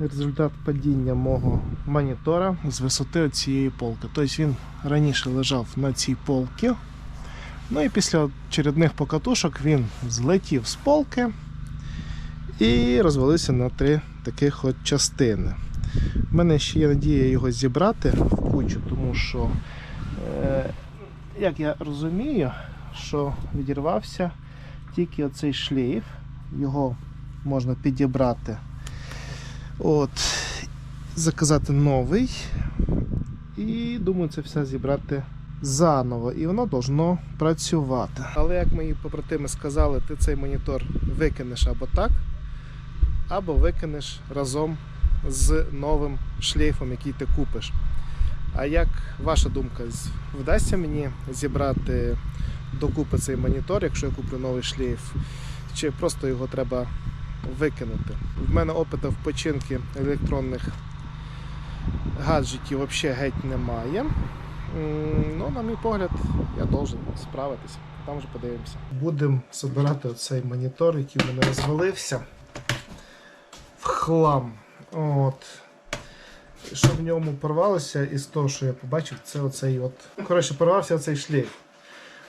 результат падіння мого монітора з висоти цієї полки. Тобто він раніше лежав на цій полці. Ну і після очередних покатушок він злетів з полки і розвалився на три таких от частини. У мене ще є надія його зібрати в кучу, тому що, е, як я розумію, що відірвався тільки оцей шлейф, його можна підібрати. От, заказати новий. І думаю, це все зібрати заново. І воно должно працювати. Але як мої побратими сказали, ти цей монітор викинеш або так, або викинеш разом з новим шлейфом, який ти купиш. А як ваша думка, вдасться мені зібрати докупи цей монітор, якщо я куплю новий шлейф, чи просто його треба викинути? В мене опиту в починки електронних гаджетів взагалі геть немає. Ну, на мій погляд, я должен справитися. Там вже подивимося. Будемо збирати оцей монітор, який в мене розвалився в хлам. От. Що в ньому порвалося із того, що я побачив, це оцей от. Коротше, порвався оцей шлейф.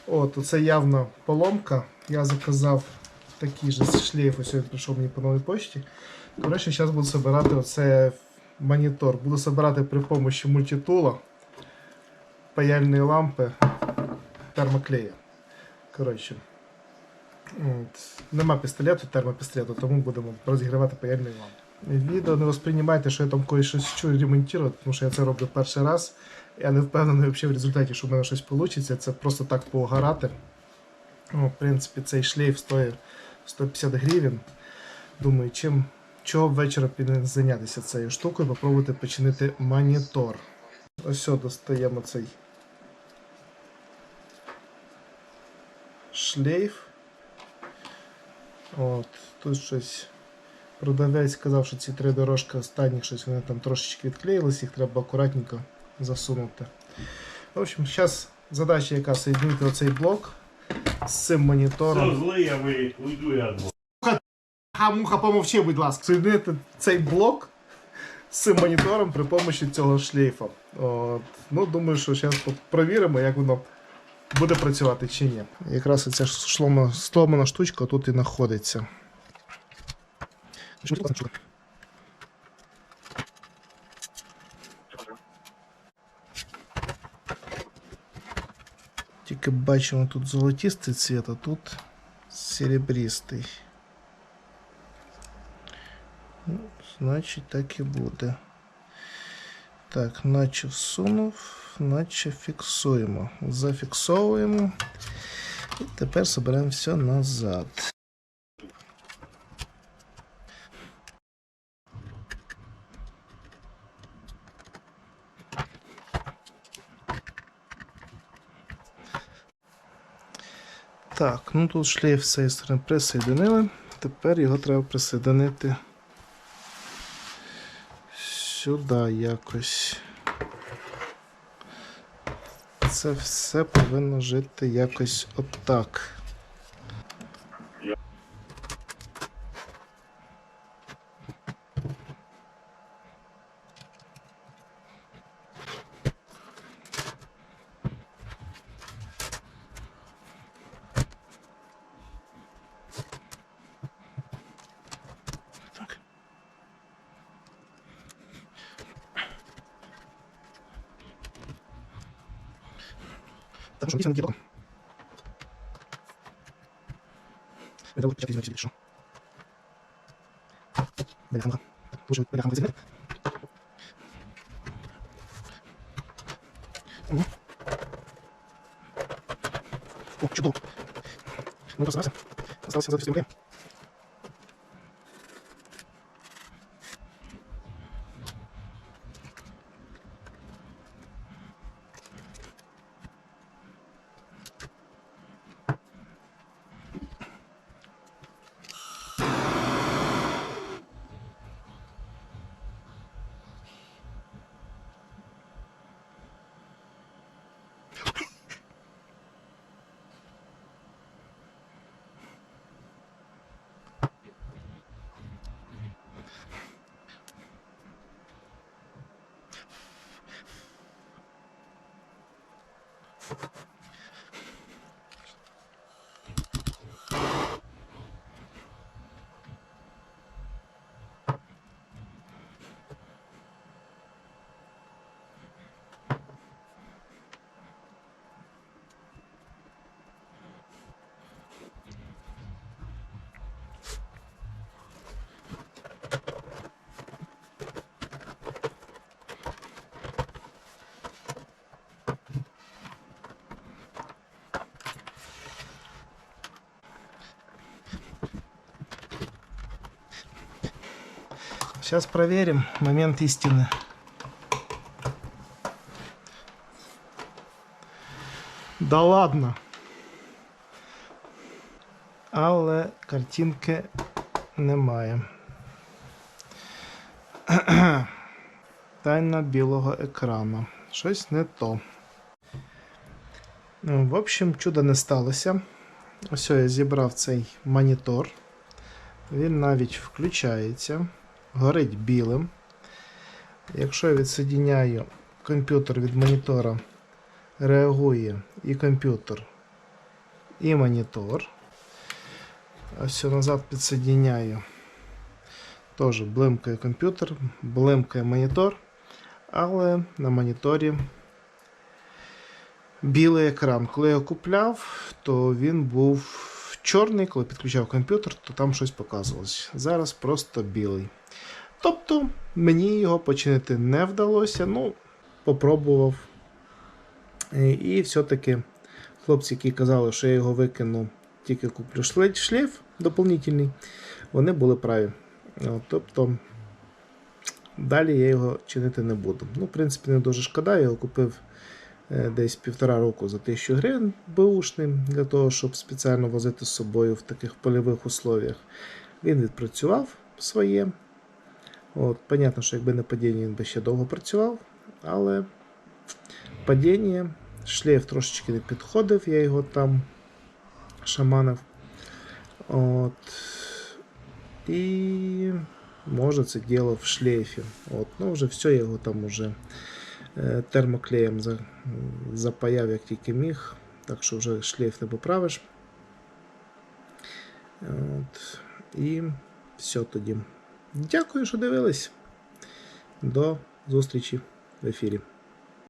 От, оце явно поломка. Я заказав такий же шлейф, ось прийшов мені по новій почті. Коротше, зараз буду збирати оце монітор. Буду збирати при допомогі мультитула, паяльної лампи, термоклея. Коротше. От. Нема пістолету, термопістолету, тому будемо розігрівати паяльний лампи. Відео не восприймайте, що я там когось щось чую ремонтувати, тому що я це роблю перший раз. Я не впевнений взагалі в результаті, що в мене щось вийде. Це просто так поугарати. Ну, в принципі, цей шлейф стоїть 150 гривень. Думаю, чим чого ввечері піде зайнятися цією штукою, попробувати починити монітор. Ось сюди достаємо цей шлейф. От, тут щось. Продавець сказав, що ці три дорожки останніх щось вони там трошечки відклеїлись, їх треба акуратненько засунути. В общем, зараз задача яка соєднити оцей блок з цим монітором. Все злий, я ви- уйду я одного. Ха, муха, помовчи, будь ласка. Соєднити цей блок з цим монітором при допомогі цього шлейфа. От. Ну, думаю, що зараз провіримо, як воно буде працювати чи ні. Якраз ця сломана штучка тут і знаходиться. Тільки бачимо тут золотистий цвіт, а тут серебристий. Ну, Значить, так і буде. Так, наче всунув, наче фіксуємо. Зафіксовуємо. І тепер зберемо все назад. Так, ну тут шлейф з цієї сторони присоєдинили. Тепер його треба присоединити сюди якось. Це все повинно жити якось отак. Так, що не діло. Видало дало почати зі більше. Бляха, Дуже Може, зігнати. О, чудово. Ну, розбрався. Осталося завести время. Сейчас проверим момент истины. Да ладно. Але картинки немає. Тайна білого екрану. Щось не то. Ну, В общем, чуда не сталося. Ось я зібрав цей монітор. Він навіть включається, горить білим. Якщо я відсоединяю комп'ютер від монітора, реагує і комп'ютер, і монітор. Ось назад підсоединяю. Теж блимкає комп'ютер, блимкає монітор, але на моніторі білий екран. Коли я купляв, то він був чорний, коли підключав комп'ютер, то там щось показувалось. Зараз просто білий. Тобто мені його починити не вдалося. Ну, попробував. І, все-таки хлопці, які казали, що я його викину, тільки куплю шлейф, доповнительний, вони були праві. Тобто далі я його чинити не буду. Ну, в принципі, не дуже шкода, я його купив десь півтора року за 1000 гривень беушним, для того, щоб спеціально возити з собою в таких польових условіях. Він відпрацював своє. От, Понятно, що якби не падіння, він би ще довго працював, але падіння, шлейф трошечки не підходив, я його там шаманив. От. І може це діло в шлейфі. От. Ну, вже все, я його там уже е, термоклеєм запаяв, як тільки міг. Так що вже шлейф не поправиш. От. І все тоді. Дякую, що дивились. До зустрічі в ефірі.